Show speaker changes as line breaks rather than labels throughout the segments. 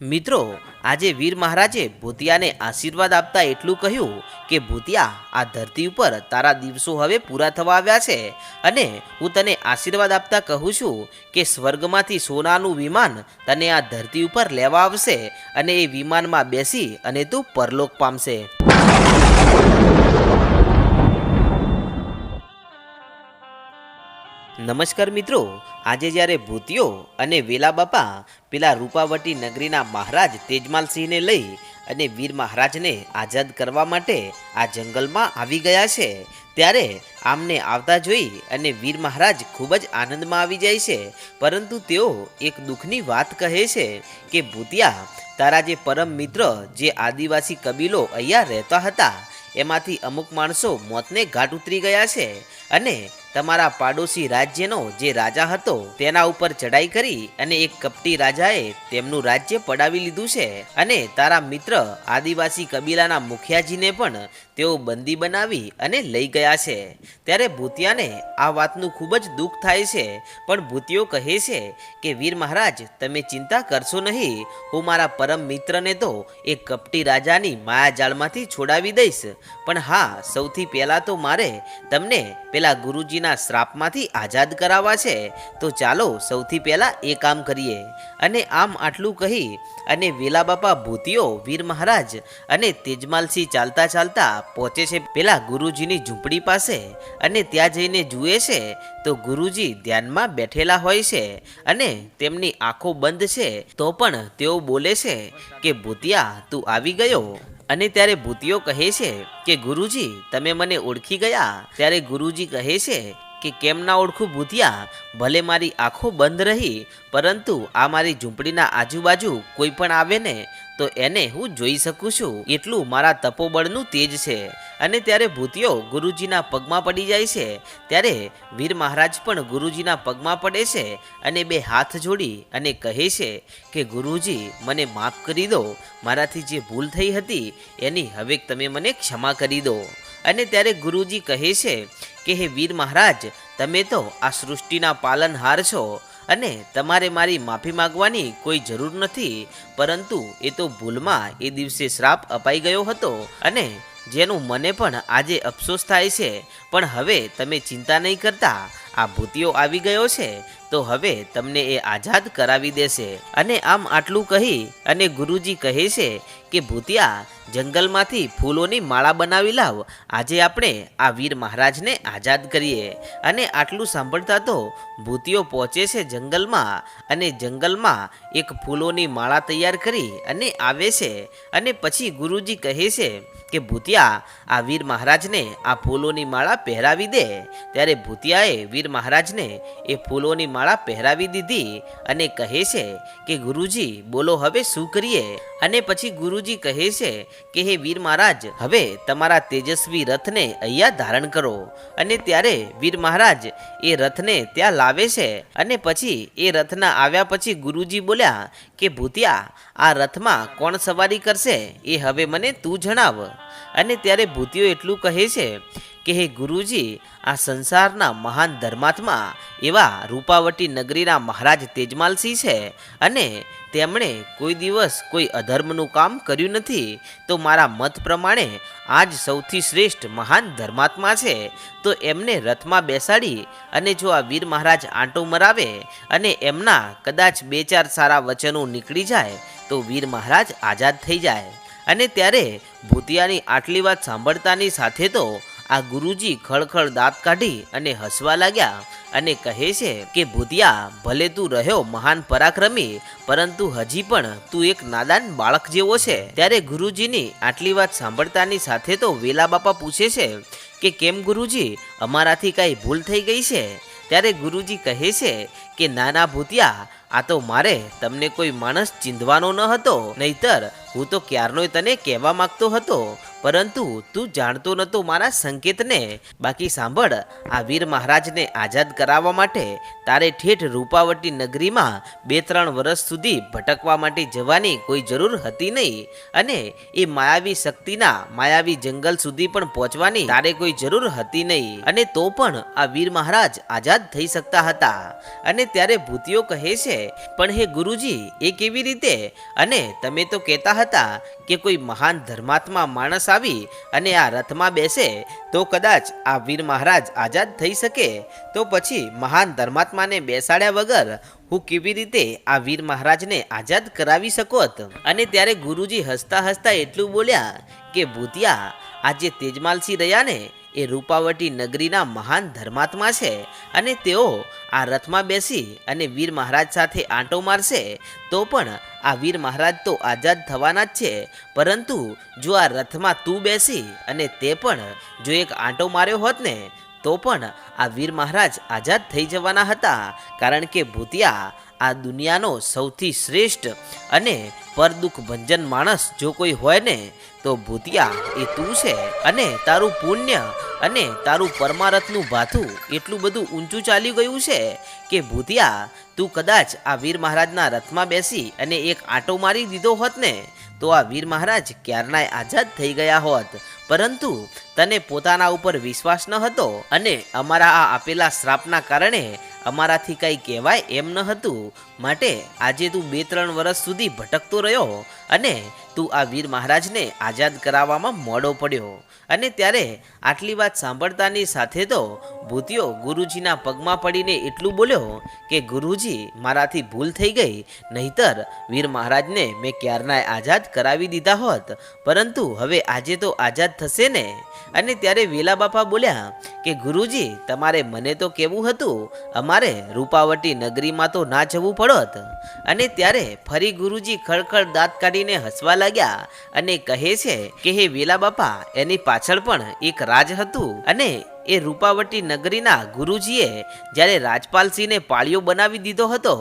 મિત્રો, આજે વીર મહારાજે ભૂતિયાને આશીર્વાદ આપતા એટલું કહ્યું કે, ભૂતિયા, આ ધરતી ઉપર તારા દિવસો હવે પૂરા થવા આવ્યા છે અને હું તને આશીર્વાદ આપતા કહું છું કે, સ્વર્ગમાંથી સોનાનું વિમાન તને આ ધરતી ઉપર લેવા આવશે અને એ વિમાનમાં બેસી અને તું પરલોક પામશે. નમસ્કાર મિત્રો, આજે જ્યારે ભૂતિયો અને વેલા બાપા પેલા રૂપાવટી નગરીના મહારાજ તેજમાલસિંહને લઈ અને વીર મહારાજને આઝાદ કરવા માટે આ જંગલમાં આવી ગયા છે, ત્યારે આમને આવતા જોઈ અને વીર મહારાજ ખૂબ જ આનંદમાં આવી જાય છે. પરંતુ તેઓ એક દુઃખની વાત કહે છે કે, ભૂતિયા, તારા જે પરમ મિત્ર, જે આદિવાસી કબીલો અહીંયા રહેતા હતા, એમાંથી અમુક માણસો મોતને ઘાટ ઉતરી ગયા છે અને તમારા પાડોશી રાજ્યનો જે રાજા હતો, તેના ઉપર ચડાઈ કરી અને એક કપટી રાજાએ તેમનું રાજ્ય પડાવી લીધું છે અને તારા મિત્ર આદિવાસી કબીલાના મુખિયાજીને પણ તેઓ બંદી બનાવી અને લઈ ગયા છે. ત્યારે ભૂતિયાને આ વાતનું ખૂબ જ દુઃખ થાય છે, પણ ભૂતિયો કહે છે કે, વીર મહારાજ, તમે ચિંતા કરશો નહીં. હું મારા પરમ મિત્રને તો એ કપટી રાજાની માયાજાળમાંથી છોડાવી દઈશ. પણ હા, સૌથી પહેલાં તો મારે તમને પેલા ગુરુજીના શ્રાપમાંથી આઝાદ કરાવવા છે, તો ચાલો સૌથી પહેલાં એ કામ કરીએ. અને આમ આટલું કહી, અને વેલા બાપા વીર મહારાજ અને તેજમાલસિંહ ચાલતા ચાલતા પહોંચે છે. પેલા ગુરુજીની ઝૂંપડી પાસે અને ત્યાં જઈને જુએ છે, તો ગુરુજી ધ્યાનમાં બેઠેલા હોય છે અને તેમની આંખો બંધ છે, તો પણ તેઓ બોલે છે કે, ભૂતિયા, તું આવી ગયો? અને ત્યારે ભૂતિયો કહે છે કે, ગુરુજી, તમે મને ઓળખી ગયા? ત્યારે ગુરુજી કહે છે કે, કેમ ના ઓળખું ભૂતિયા? ભલે મારી આંખો બંધ રહી, પરંતુ આ મારી ઝૂંપડીના આજુબાજુ કોઈ પણ આવે ને તો એને હું જોઈ શકું છું. એટલું મારા તપોબળનું તેજ છે. અને ત્યારે ભૂતિયો ગુરુજીના પગમાં પડી જાય છે. ત્યારે વીર મહારાજ પણ ગુરુજીના પગમાં પડે છે અને બે હાથ જોડી અને કહે છે કે, ગુરુજી, મને માફ કરી દો. મારાથી જે ભૂલ થઈ હતી, એની હવે તમે મને ક્ષમા કરી દો. અને ત્યારે ગુરુજી કહે છે કે, હે વીર મહારાજ, તમે તો આ સૃષ્ટિના પાલનહાર છો. અને તમારે મારી માફી માંગવાની કોઈ જરૂર નથી, પરંતુ એ તો ભૂલમાં એ દિવસે શ્રાપ અપાઈ ગયો હતો અને જેનું મને પણ આજે અફસોસ થાય છે, પણ હવે તમે ચિંતા નહીં કરતા, આ ભૂતિયો આવી ગયો છે તો હવે તમને એ આઝાદ કરાવી દેશે. અને આમ આટલું કહી અને ગુરુજી કહે છે કે, ભૂતિયા, જંગલમાંથી ફૂલોની માળા બનાવી લાવ. આજે આપણે આ વીર મહારાજને આઝાદ કરીએ. અને આટલું સાંભળતા તો ભૂતિયો પહોંચે છે જંગલમાં અને જંગલમાં એક ફૂલોની માળા તૈયાર કરી અને આવે છે. અને પછી ગુરુજી કહે છે કે, ભૂતિયા, આ વીર મહારાજને આ ફૂલોની માળા પહેરાવી દે. ત્યારે ભૂતિયાએ વીર મહારાજને એ ફૂલોની માળા પહેરાવી દીધી અને કહે છે કે ગુરુજી, બોલો હવે શું કરીએ? અને પછી ગુરુજી કહે છે કે, હે વીર મહારાજ, હવે તમારા તેજસ્વી રથને અહીંયા ધારણ કરો. અને ત્યારે વીર મહારાજ એ રથને ત્યાં લાવે છે અને પછી એ રથના આવ્યા પછી ગુરુજી બોલ્યા કે, ભૂતિયા, આ રથમાં કોણ સવારી કરશે? એ હવે મને તું જણાવ. અને ત્યારે ભૂતિયો એટલું કહે છે કે હે ગુરુજી, આ સંસારના મહાન ધર્માત્મા એવા રૂપાવટી નગરીના મહારાજ તેજમાલસિંહ છે અને તેમણે કોઈ દિવસ કોઈ અધર્મનું કામ કર્યું નથી, તો મારા મત પ્રમાણે આજ સૌથી શ્રેષ્ઠ મહાન ધર્માત્મા છે. તો એમને રથમાં બેસાડી અને જો આ વીર મહારાજ આંટો મરાવે અને એમના કદાચ બે ચાર સારા વચનો નીકળી જાય, તો વીર મહારાજ આઝાદ થઈ જાય. અને ત્યારે ભૂતિયાની આટલી વાત સાંભળતાની સાથે તો આ ગુરુજી ખળખળ દાંત કાઢી અને હસવા લાગ્યા અને કહે છે કે, ભૂતિયા, ભલે તું રહ્યો મહાન પરાક્રમી, પરંતુ હજી પણ તું એક નાદાન બાળક જેવો છે. ત્યારે ગુરુજીની આટલી વાત સાંભળતાની સાથે તો વેલા બાપા પૂછે છે કે, કેમ ગુરુજી, અમારાથી કાંઈ ભૂલ થઈ ગઈ છે? ત્યારે ગુરુજી કહે છે કે નાના ભૂતિયા, આ તો મારે તમને કોઈ માણસ ચીંધવાનો ન હતો, નહીતર હું તો ક્યારનોય તને કહેવા માંગતો હતો. પરંતુ તું જાણતો નતો મારા સંકેતને. બાકી સાંભળ, આ વીર મહારાજને આઝાદ કરાવવા માટે તારે ઠેઠ રૂપાવટી નગરીમાં બે ત્રણ વર્ષ સુધી ભટકવા માટે જવાની કોઈ જરૂર હતી નહીં. અને એ માયાવી શક્તિના માયાવી જંગલ સુધી પણ પહોંચવાની તારે કોઈ જરૂર હતી નહીં. અને તો પણ આ વીર મહારાજ આઝાદ થઈ શકતા હતા. અને ત્યારે ભૂતિઓ કહે છે, પણ હે ગુરુજી, એ કેવી રીતે? અને તમે તો કહેતા હતા કે કોઈ મહાન ધર્માત્મા માણસ આવી અને આ રથમાં બેસે, તો કદાચ આ વીર મહારાજ આઝાદ થઈ શકે. તો પછી મહાન ધર્માત્માને બેસાડ્યા વગર હું કેવી રીતે આ વીર મહારાજને આઝાદ કરાવી શકોત અને ત્યારે ગુરુજી હસતા હસતા એટલું બોલ્યા કે, ભૂતિયા જે તેજમાલસિંહ રહ્યા ને, એ રૂપાવટી નગરીના મહાન ધર્માત્મા છે. અને તેઓ આ રથમાં બેસી અને વીર મહારાજ સાથે આંટો મારશે, તો પણ આ વીર મહારાજ તો આઝાદ થવાના જ છે. પરંતુ જો આ રથમાં તું બેસી અને તે પણ જો એક આંટો માર્યો હોત ને, તો પણ આ વીર મહારાજ આઝાદ થઈ જવાના હતા. કારણ કે ભૂતિયા આ દુનિયાનો સૌથી શ્રેષ્ઠ અને પરદુખ ભંજન માણસ જો કોઈ હોય ને, તો ભૂતિયા એ તું છે. અને તારું પુણ્ય અને તારું પરમારથનું ભાથું એટલું બધું ઊંચું ચાલી ગયું છે કે ભૂતિયા, તું કદાચ આ વીર મહારાજના રથમાં બેસી અને એક આંટો મારી દીધો હોત ને, તો આ વીર મહારાજ ક્યારનાય આઝાદ થઈ ગયા હોત. પરંતુ તને પોતાના ઉપર વિશ્વાસ ન હતો અને અમારા આ આપેલા શ્રાપના કારણે અમારાથી કંઈ કહેવાય એમ ન હતું. માટે આજે તું બે ત્રણ વર્ષ સુધી ભટકતો રહ્યો અને તું આ વીર મહારાજને આઝાદ કરાવવામાં મોડો પડ્યો. અને ત્યારે આટલી વાત સાંભળતાની સાથે તો ભૂતિયો ગુરુજીના પગમાં પડીને એટલું બોલ્યો કે, ગુરુજી, મારાથી ભૂલ થઈ ગઈ. નહીતર વીર મહારાજને મેં ક્યારનાય આઝાદ કરાવી દીધા હોત. પરંતુ હવે આજે તો આઝાદ થશે ને? અને ત્યારે વેલા બાપા બોલ્યા કે, ગુરુજી, તમારે મને તો કેવું હતું, અમારે રૂપાવટી નગરીમાં તો ના જવું પડત. અને ત્યારે ફરી ગુરુજી ખળખળ દાંત કાઢીને હસવા લાગ્યા અને કહે છે કે હે વેલા બાપા, એની પાછળ પણ એક રાજ હતું અને એ રૂપાવટી નગરીના ગુરુજીએ જ્યારે રાજપાલસિંહને પાળીઓ બનાવી દીધો હતો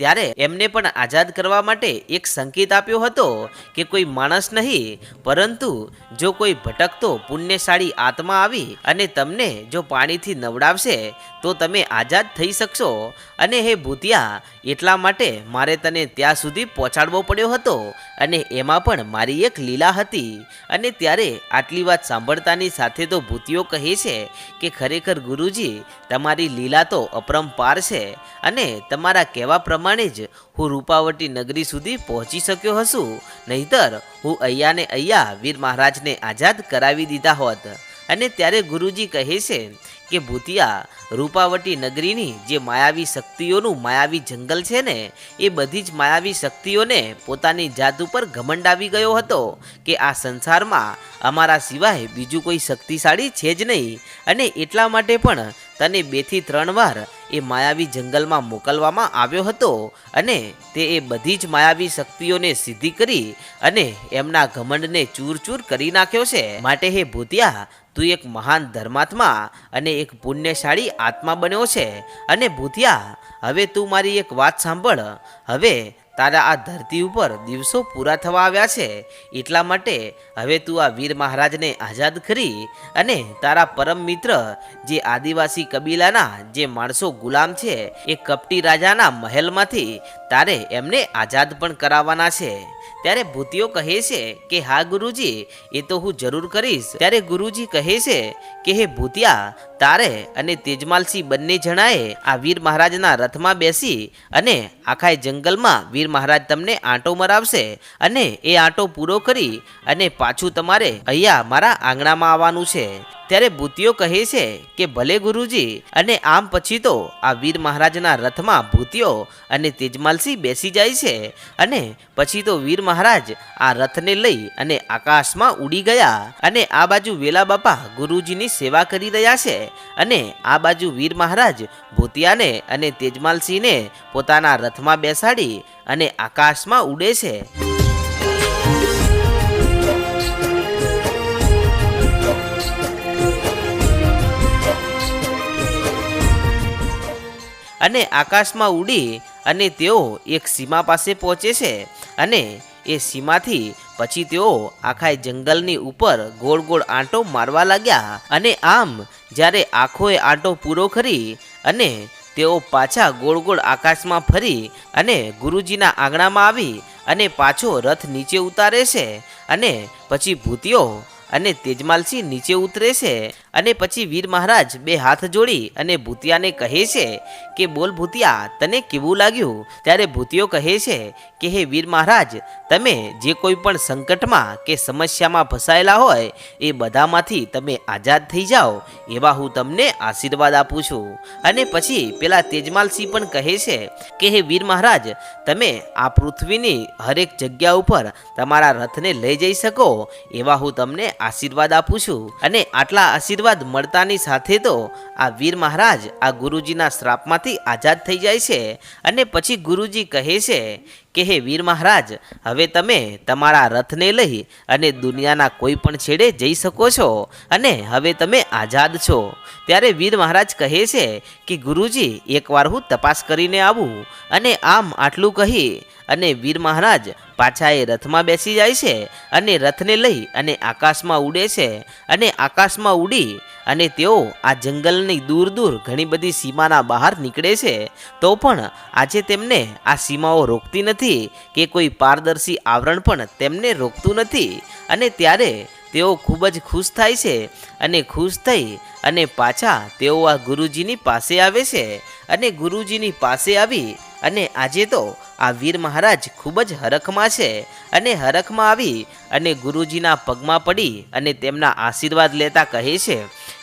ત્યારે એમને પણ આઝાદ કરવા માટે એક સંકેત આપ્યો હતો કે કોઈ માણસ નહીં, પરંતુ જો કોઈ ભટકતો પુણ્યશાળી આત્મા આવી અને તમને જો પાણીથી નવડાવશે, તો તમે આઝાદ થઈ શકશો. અને હે ભૂતિયા, એટલા માટે મારે તને ત્યાં સુધી પહોંચાડવો પડ્યો હતો અને એમાં પણ મારી એક લીલા હતી. અને ત્યારે આટલી વાત સાંભળતાની સાથે તો ભૂતિઓ કહે છે કે ખરેખર ગુરુજી, તમારી લીલા તો અપરંપાર છે અને તમારા કહેવા પ્રમાણે જ હું રૂપાવટી નગરી સુધી પહોંચી શક્યો હશું. નહીતર હું અહીંયાને અહીંયા વીર મહારાજને આઝાદ કરાવી દીધા હોત. અને ત્યારે ગુરુજી કહે છે કે, ભૂતિયા, રૂપાવટી નગરીની જે માયાવી શક્તિઓનું માયાવી જંગલ છે ને, એ બધી જ માયાવી શક્તિઓને પોતાની જાત ઉપર ઘમંડ આવી ગયો હતો કે આ સંસારમાં અમારા સિવાય બીજું કોઈ શક્તિશાળી છે જ નહીં. અને એટલા માટે પણ તને બેથી ત્રણ વાર એ માયાવી જંગલમાં મોકલવામાં આવ્યો હતો અને તે એ બધી જ માયાવી શક્તિઓને સિદ્ધિ કરી અને એમના ઘમંડને ચૂર ચૂર કરી નાખ્યો છે. માટે હે ભૂતિયા, તું એક મહાન ધર્માત્મા અને એક પુણ્યશાળી આત્મા બન્યો છે. અને ભૂતિયા, હવે તું મારી એક વાત સાંભળ. હવે તારા આ ધરતી ઉપર દિવસો પૂરા થવા આવ્યા છે, એટલા માટે હવે તું આ વીર મહારાજને આઝાદ કરી અને તારા પરમ મિત્ર જે આદિવાસી કબીલાના જે માણસો ગુલામ છે, એ કપટી રાજાના મહેલમાંથી તારે એમને આઝાદ પણ કરાવવાના છે. ત્યારે ભૂતિઓ કહે છે કે, હા, ગુરુજી, એ તો હું જરૂર કરીશ. ત્યારે ગુરુજી કહે છે કે, હે ભૂતિયા, તારે અને તેજમાલસિંહ બંને જણાએ આ વીર મહારાજના રથમાં બેસી અને આખા જંગલમાં વીર મહારાજ તમને આંટો મરાવશે અને એ આંટો પૂરો કરી અને પાછું તમારે અહીંયા મારા આંગણામાં આવવાનું છે. ત્યારે ભૂતિઓ કહે છે કે ભલે ગુરુજી, અને આમ પછી તો આ વીર મહારાજના રથમાં ભૂતિઓ અને તેજમાલસિંહ બેસી જાય છે અને પછી તો વીર મહારાજ આ રથને લઈ અને આકાશમાં ઉડી ગયા અને આ બાજુ વેલા બાપા ગુરુજીની સેવા કરી રહ્યા છે અને આ બાજુ વીર મહારાજ ભૂતિયાને અને તેજમાલસિંહને પોતાના રથમાં બેસાડી અને આકાશમાં ઉડે છે. અને આકાશમાં ઉડી અને તેઓ એક સીમા પાસે પહોંચે છે અને એ સીમાથી પછી તેઓ આખા જંગલની ઉપર ગોળ ગોળ આંટો મારવા લાગ્યા અને આમ જ્યારે આખોએ આંટો પૂરો કરી અને તેઓ પાછા ગોળ ગોળ આકાશમાં ફરી અને ગુરુજીના આંગણામાં આવી અને પાછો રથ નીચે ઉતારે છે અને પછી ભૂતિયો અને તેજમાલસિંહ નીચે ઉતરે છે અને પછી વીર મહારાજ બે હાથ જોડી અને ભૂતિયાને કહે છે કે, બોલ ભૂતિયા, તને કેવું લાગ્યું? ત્યારે ભૂતિયો કહે છે કે, હે વીર મહારાજ, તમે જે કોઈ પણ સંકટમાં કે સમસ્યામાં ફસાયેલા હોય, એ બધામાંથી તમે આઝાદ થઈ જાઓ, એવા હું તમને આશીર્વાદ આપું છું. અને પછી પેલા તેજમાલસિંહ પણ કહે છે કે, હે વીર મહારાજ, તમે આ પૃથ્વીની હરેક જગ્યા ઉપર તમારા રથને લઈ જઈ શકો, એવા હું તમને આશીર્વાદ આપું છું. અને આટલા આશીર્વાદ મળતાની સાથે તો આ વીર મહારાજ આ ગુરુજીના શ્રાપમાંથી આઝાદ થઈ જાય છે અને પછી ગુરુજી કહે છે કે હે વીર મહારાજ, હવે તમે તમારા રથને લઈ અને દુનિયાના કોઈ પણ છેડે જઈ શકો છો અને હવે તમે આઝાદ છો. ત્યારે વીર મહારાજ કહે છે કે ગુરુજી, એકવાર હું તપાસ કરીને આવું અને આમ આટલું કહી અને વીર મહારાજ પાછા એ રથમાં બેસી જાય છે અને રથને લઈ અને આકાશમાં ઉડે છે અને આકાશમાં ઉડી અને તેઓ આ જંગલની દૂર દૂર ઘણી બધી સીમાના બહાર નીકળે છે, તો પણ આજે તેમને આ સીમાઓ રોકતી નથી કે કોઈ પારદર્શી આવરણ પણ તેમને રોકતું નથી. અને ત્યારે તેઓ ખૂબ જ ખુશ થાય છે અને ખુશ થઈ અને પાછા તેઓ આ ગુરુજીની પાસે આવે છે. અને ગુરુજીની પાસે આવી અને આજે તો આ વીર મહારાજ ખૂબ જ હરખમાં છે અને હરખમાં આવી અને ગુરુજીના પગમાં પડી અને તેમના આશીર્વાદ લેતા કહે છે.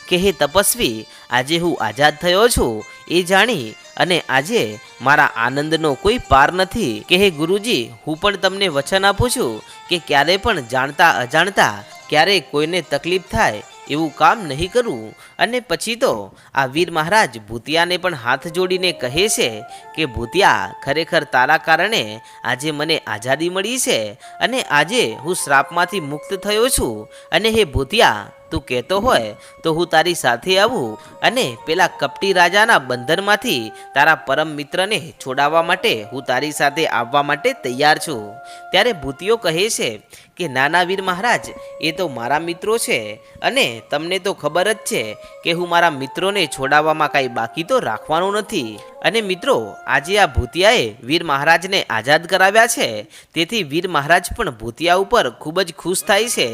કે હે તપસ્વી, આજે હું આઝાદ થયો છું, એ જાણી અને આજે મારા આનંદનો કોઈ પાર નથી. કે હે ગુરુજી, હું પણ તમને વચન આપું છું કે ક્યારે પણ જાણતા અજાણતા ક્યારેય કોઈને તકલીફ થાય એવું કામ નહીં કરવું અને પછી તો આ વીર મહારાજ ભૂતિયાને પણ હાથ જોડીને કહે છે કે, ભૂતિયા, ખરેખર તારા કારણે આજે મને આઝાદી મળી છે અને આજે હું શ્રાપમાંથી મુક્ત થયો છું. અને હે ભૂતિયા તું કહેતો હોય તો હું તારી સાથે આવું અને પેલા કપટી રાજાના બંધનમાંથી તારા પરમ મિત્રને છોડાવવા માટે હું તારી સાથે આવવા માટે તૈયાર છું. ત્યારે ભૂતિયો કહે છે કે નાના વીર મહારાજ, એ તો મારા મિત્રો છે અને તમને તો ખબર જ છે કે હું મારા મિત્રોને છોડાવવામાં કાંઈ બાકી તો રાખવાનું નથી. અને મિત્રો, આજે આ ભૂતિયાએ વીર મહારાજને આઝાદ કરાવ્યા છે. તેથી વીર મહારાજ પણ ભૂતિયા ઉપર ખૂબ જ ખુશ થાય છે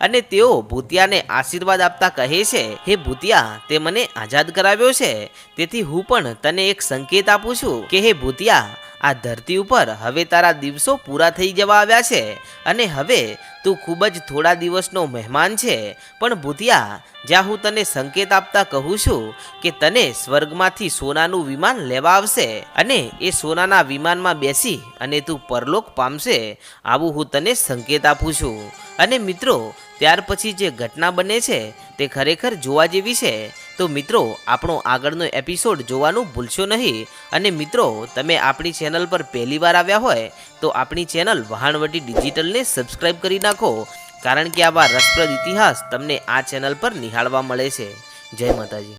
અને તેઓ ભૂતિયાને આશીર્વાદ આપતા કહે છે, હે ભૂતિયા, તે મને આઝાદ કરાવ્યો છે. તેથી હું પણ તને એક સંકેત આપું છું કે, હે ભૂતિયા આ ધરતી ઉપર હવે તારા દિવસો પૂરા થઈ જવા આવ્યા છે. અને હવે તું ખૂબ જ થોડા દિવસનો મહેમાન છે. પણ ભૂતિયા, જ્યાં હું તને સંકેત આપતા કહું છું કે તને સ્વર્ગમાંથી સોનાનું વિમાન લેવા આવશે અને એ સોનાના વિમાનમાં બેસી અને તું પરલોક પામશે, આવું હું તને સંકેત આપું છું. અને મિત્રો, ત્યાર પછી જે ઘટના બને છે તે ખરેખર જોવા જેવી છે. તો મિત્રો, આપણો આગળનો એપિસોડ જોવાનું ભૂલશો નહીં. અને મિત્રો, તમે આપણી ચેનલ પર પહેલી વાર આવ્યા હોય, તો આપણી ચેનલ વહાણવટી ડિજિટલને સબસ્ક્રાઇબ કરી નાખો. કારણ કે આવા રસપ્રદ ઇતિહાસ તમને આ ચેનલ પર નિહાળવા મળે છે. જય માતાજી.